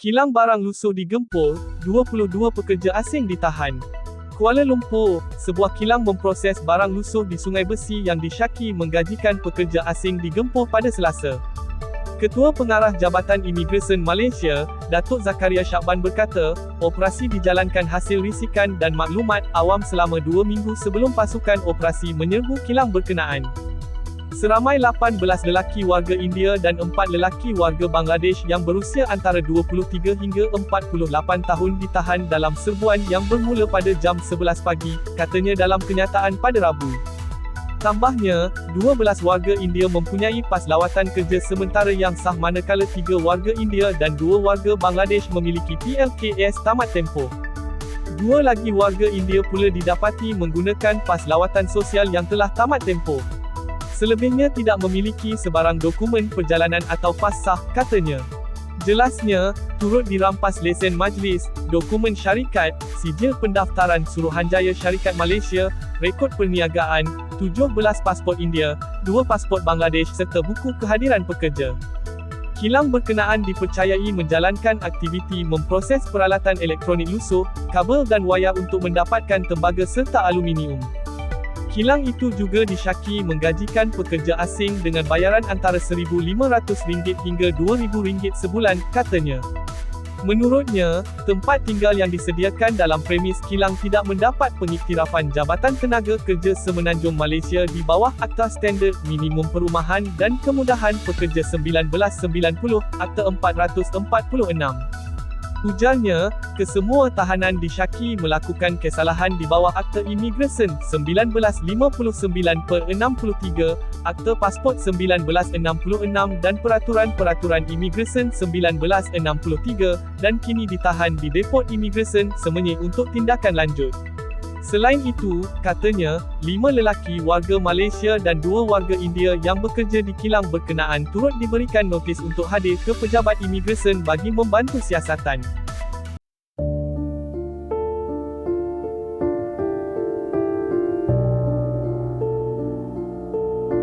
Kilang barang lusuh digempur, 22 pekerja asing ditahan. Kuala Lumpur, sebuah kilang memproses barang lusuh di Sungai Besi yang disyaki menggajikan pekerja asing digempur pada Selasa. Ketua Pengarah Jabatan Imigresen Malaysia, Datuk Zakaria Syakban berkata, operasi dijalankan hasil risikan dan maklumat awam selama dua minggu sebelum pasukan operasi menyerbu kilang berkenaan. Seramai 18 lelaki warga India dan 4 lelaki warga Bangladesh yang berusia antara 23 hingga 48 tahun ditahan dalam serbuan yang bermula pada jam 11 pagi, katanya dalam kenyataan pada Rabu. Tambahnya, 12 warga India mempunyai pas lawatan kerja sementara yang sah manakala 3 warga India dan 2 warga Bangladesh memiliki PLKS tamat tempoh. Dua lagi warga India pula didapati menggunakan pas lawatan sosial yang telah tamat tempoh. Selebihnya tidak memiliki sebarang dokumen perjalanan atau pas sah, katanya. Jelasnya, turut dirampas lesen majlis, dokumen syarikat, sijil pendaftaran Suruhanjaya Syarikat Malaysia, rekod perniagaan, 17 pasport India, 2 pasport Bangladesh serta buku kehadiran pekerja. Kilang berkenaan dipercayai menjalankan aktiviti memproses peralatan elektronik lusuh, kabel dan wayar untuk mendapatkan tembaga serta aluminium. Kilang itu juga disyaki menggajikan pekerja asing dengan bayaran antara RM1,500 hingga RM2,000 sebulan, katanya. Menurutnya, tempat tinggal yang disediakan dalam premis kilang tidak mendapat pengiktirafan Jabatan Tenaga Kerja Semenanjung Malaysia di bawah Akta Standard Minimum Perumahan dan Kemudahan Pekerja 1990, Akta 446. Ujarnya, kesemua tahanan disyaki melakukan kesalahan di bawah Akta Imigresen 1959 per 63, Akta Pasport 1966 dan Peraturan-Peraturan Imigresen 1963, dan kini ditahan di Depot Imigresen Semenyih untuk tindakan lanjut. Selain itu, katanya, lima lelaki warga Malaysia dan dua warga India yang bekerja di kilang berkenaan turut diberikan notis untuk hadir ke pejabat imigresen bagi membantu siasatan.